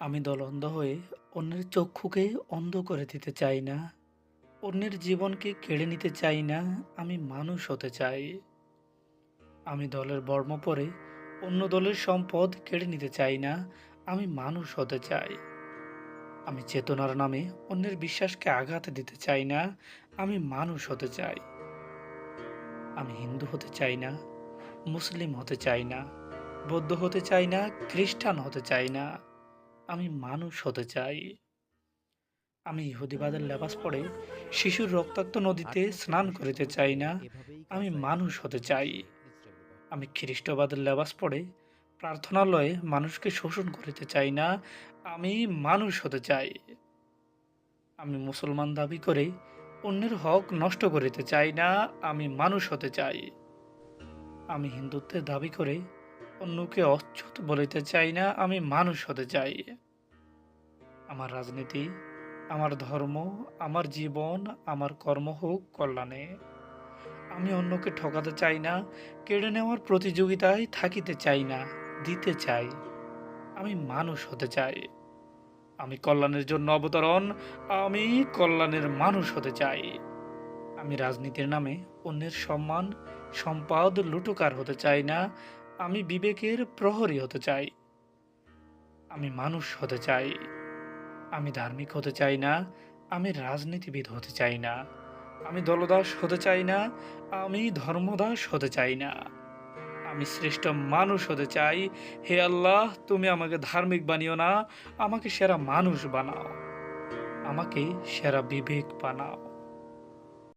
আমি দলন্ধ হয়ে অন্যের চক্ষুকে অন্ধ করে দিতে চাই না, অন্যের জীবনকে কেড়ে নিতে চাই না, আমি মানুষ হতে চাই। আমি দলের বর্ম পরে অন্য দলের সম্পদ কেড়ে নিতে চাই না, আমি মানুষ হতে চাই। আমি চেতনার নামে অন্যের বিশ্বাসকে আঘাত দিতে চাই না, আমি মানুষ হতে চাই। আমি হিন্দু হতে চাই না, মুসলিম হতে চাই না, বৌদ্ধ হতে চাই না, খ্রিস্টান হতে চাই না। আমি মানুষ হতে চাই। আমি ইহুদিবাদের লেবাস পরে শিশুর রক্তাক্ত নদীতে স্নান করিতে চাই না। আমি মানুষ হতে চাই। আমি খ্রিস্টবাদের লেবাস পরে প্রার্থনালয়ে মানুষকে শোষণ করিতে চাই না। আমি মানুষ হতে চাই। আমি মুসলমান দাবি করে অন্যের হক নষ্ট করিতে চাই না। আমি মানুষ হতে চাই। আমি হিন্দুত্বের দাবি করে অন্যকে অচ্যুত বলিতে চাই না, আমি মানুষ হতে চাই। আমার রাজনীতি, আমার ধর্ম, আমার জীবন, আমার কর্ম হোক কল্যাণে। আমি অন্যকে ঠকাতে চাই না, কেড়ে নেওয়ার প্রতিযোগিতায় থাকিতে চাই না, দিতে চাই। আমি মানুষ হতে চাই। আমি কল্যাণের জন্য অবতরণ, আমি কল্যাণের মানুষ হতে চাই। আমি রাজনীতির নামে অন্যের সম্মান, সম্পদ লুটুকার হতে চাই না আমি বিবেকের প্রহরী হতে চাই। আমি মানুষ হতে চাই। আমি ধার্মিক হতে চাই না। আমি রাজনীতিবিদ হতে চাই না। আমি দলদাস হতে চাই না। আমি ধর্মদাস হতে চাই না। আমি শ্রেষ্ঠ মানুষ হতে চাই। হে আল্লাহ, তুমি আমাকে ধার্মিক বানিও না। আমাকে সেরা মানুষ বানাও। আমাকে সেরা বিবেক বানাও।